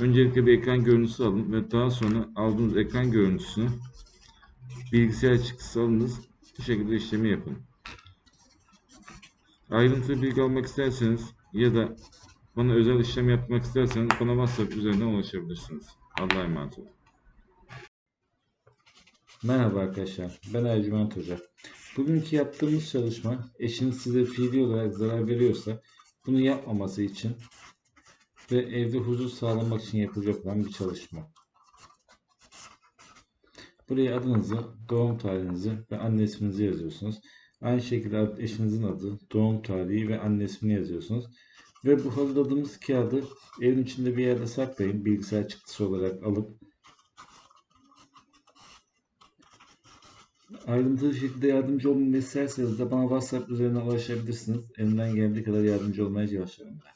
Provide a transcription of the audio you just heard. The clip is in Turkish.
Öncelikle bir ekran görüntüsü alın ve daha sonra aldığınız ekran görüntüsünü bilgisayar çıktısı alınız. Bu şekilde işlemi yapın. Ayrıntılı bilgi almak isterseniz ya da bana özel işlem yapmak isterseniz bana WhatsApp üzerinden ulaşabilirsiniz. Allah'a emanet olun. Merhaba arkadaşlar, ben Ercüment Hoca. Bugünkü yaptığımız çalışma eşiniz size fiili olarak zarar veriyorsa bunu yapmaması için ve evde huzur sağlamak için yapılacak olan bir çalışma. Buraya adınızı, doğum tarihinizi ve anne isminizi yazıyorsunuz. Aynı şekilde eşinizin adı, doğum tarihi ve anne ismini yazıyorsunuz. Ve bu hazırladığımız kağıdı evin içinde bir yerde saklayın. Bilgisayar çıktısı olarak alıp Ayrıntılı şekilde yardımcı olmamı isterseniz de bana WhatsApp üzerinden ulaşabilirsiniz. Elimden geldiği kadar yardımcı olmaya çalışıyorum ben.